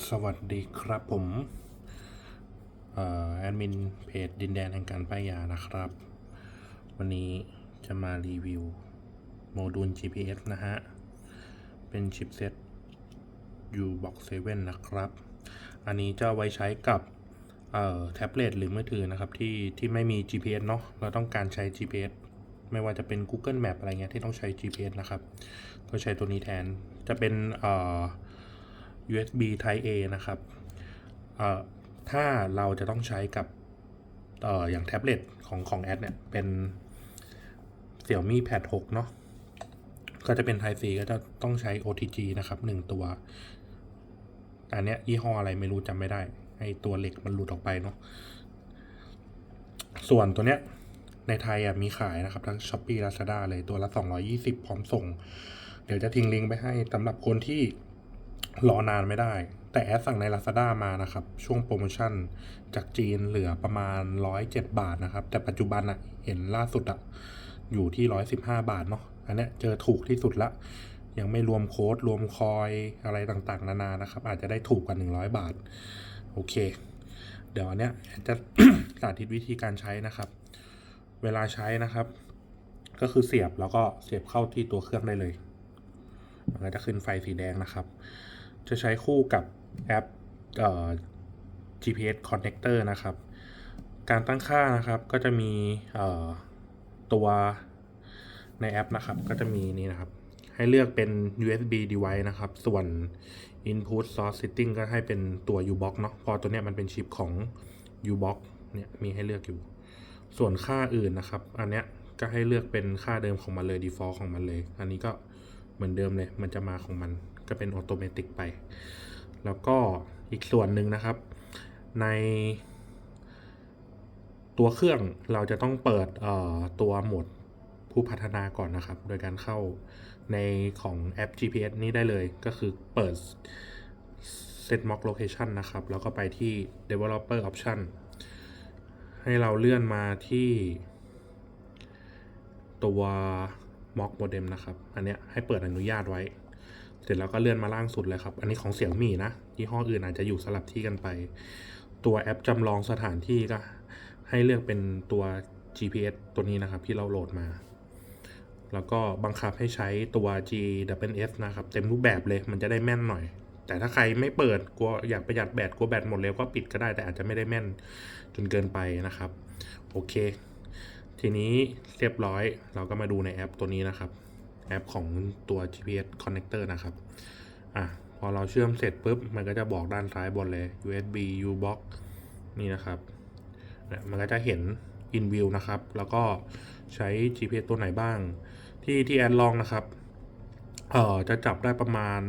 สวัสดีครับผมออแอดมินเพจดินแดนแห่งการป้ายยานะครับ วันนี้จะมารีวิวโมดูล GPS นะฮะ เป็นชิปเซ็ต U-Box 7 นะครับ อันนี้จะไว้ใช้กับเแท็บเล็ตหรือมือถือนะครับ ที่ที่ไม่มี GPS เนาะเราต้องการใช้ GPS ไม่ว่าจะเป็น Google Map อะไรเงี้ยที่ต้องใช้ GPS นะครับ ก็ใช้ตัวนี้แทนจะเป็นเอ่อ USB Type A นะครับถ้าเราจะต้องใช้กับอออย่างแท็บเล็ตของของแอดเนี่ย เป็น Xiaomi Pad 6 เนาะก็จะเป็น Type C ก็จะต้องใช้ OTG นะครับ 1 ตัว อันเนี้ยยี่ห้ออะไรไม่รู้จำไม่ได้ให้ตัวเหล็กมันหลุดออกไปเนาะส่วนตัวเนี้ยในไทยอะมีขายนะครับทั้ง Shopee Lazada เลยตัวละ 220 พร้อมส่ง เดี๋ยวจะทิ้งลิงก์ไปให้สำหรับคนที่ รอนานไม่ได้ แต่แอดสั่งใน Lazada มานะครับ ช่วงโปรโมชั่นจากจีนเหลือประมาณ 107 บาทนะครับ แต่ปัจจุบันอะเห็นล่าสุดอะอยู่ที่ 115 บาทเนาะอันเนี้ยเจอถูกที่สุดละ ยังไม่รวมโค้ดรวมคอยอะไรต่างๆ นานานะครับ อาจจะได้ถูกกว่า 100 บาท โอเค เดี๋ยวอันเนี้ยจะสาธิตวิธีการใช้นะครับ เวลาใช้นะครับ ก็คือเสียบแล้วก็เสียบเข้าที่ตัวเครื่องได้เลยมันก็จะขึ้นไฟสีแดงนะครับ จะใช้คู่กับแอปเอ่อ GPS Connector นะครับ การตั้งค่านะครับก็จะมีเอ่อตัวในแอปนะครับ ก็จะมีนี่นะครับ ให้เลือกเป็น USB device นะครับ ส่วน input source setting ก็ให้เป็นตัว U-Box เนาะเพอตัวเนี้ยมันเป็นชิปของ U-Box เนี่ยมีให้เลือกอยู่ ส่วนค่าอื่นนะครับ อันเนี้ยก็ให้เลือกเป็นค่าเดิมของมันเลย default ของมันเลย อันนี้ก็เหมือนเดิมเลย มันจะมาของมัน ก็เป็นออโตเมติกไป แล้วก็อีกส่วนหนึ่งนะครับ ในตัวเครื่องเราจะต้องเปิดตัวโหมดผู้พัฒนาก่อนนะครับ โดยการเข้าในของแอป GPS นี้ได้เลยก็คือเปิด Set Mock Location นะครับ แล้วก็ไปที่ Developer Option ให้เราเลื่อนมาที่ ตัว Mock Modem นะครับ อันเนี้ยให้เปิดอนุญาตไว้ เสร็จแล้วก็เลื่อนมาล่างสุดเลยครับ อันนี้ของเสี่ยงมีนะยี่ห้ออื่นอาจจะอยู่สลับที่กันไป ตัวแอปจำลองสถานที่ก็ ให้เลือกเป็นตัว GPS ตัวนี้นะครับที่เราโหลดมา แล้วก็บังคับให้ใช้ตัว GWS นะครับ เต็มรูปแบบเลยมันจะได้แม่นหน่อย แต่ถ้าใครไม่เปิดกลัวอยากประหยัดแบตกลัวแบตหมดเร็วก็ปิดก็ได้แต่อาจจะไม่ได้แม่นจนเกินไปนะครับ โอเค ทีนี้เรียบร้อยเราก็มาดูในแอปตัวนี้นะครับ แอปของตัว GPS connector นะครับอะพอเราเชื่อมเสร็จปุ๊บ มันก็จะบอกด้านซ้ายบนเลย USB U-Box นี่นะครับเนี่ยมันก็จะเห็น in view นะครับ แล้วก็ใช้ GPS ตัวไหนบ้าง ที่ที่แอดลองนะครับเอ่อจะจับได้ประมาณ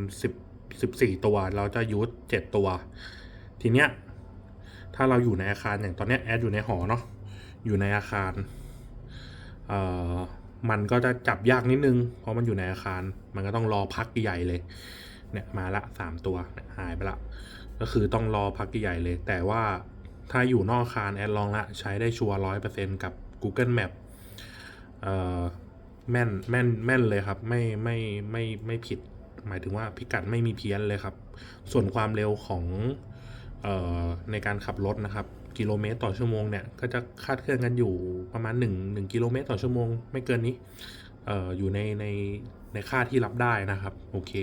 10 14 ตัว เราจะยูส7ตัว ทีเนี้ย ถ้าเราอยู่ในอาคารอย่างตอนเนี้ยแอดอยู่ในหอเนาะอยู่ในอาคารเอ่อ มันก็จะจับยากนิดนึง เพราะมันอยู่ในอาคาร มันก็ต้องรอพักใหญ่เลย เนี่ยมาละสามตัวเนี่ยหายไปละ ก็คือต้องรอพักใหญ่เลย แต่ว่าถ้าอยู่นอกอาคารแอดลองละใช้ได้ชัวร้อยเปอร์เซ็นกับ Google Map เอ่อแม่นแม่นแม่นเลยครับ ไม่ไม่ไม่ไม่ผิด หมายถึงว่าพิกัดไม่มีเพี้ยนเลยครับ ส่วนความเร็วของเอ่อในการขับรถนะครับ กิโลเมตรต่อชั่วโมงเนี่ยก็จะคาดเคลื่อนกันอยู่ประมาณ 1 1กิโลเมตรต่อชั่วโมง ไม่เกินนี้อออยู่ในในในค่าที่รับได้นะครับ โอเค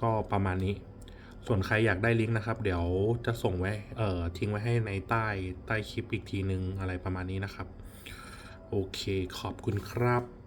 ก็ประมาณนี้ ส่วนใครอยากได้ลิงก์นะครับ เดี๋ยวจะส่งไว้เอ่อทิ้งไว้ให้ในใต้ใต้คลิปอีกทีนึงอะไรประมาณนี้นะครับ โอเคขอบคุณครับ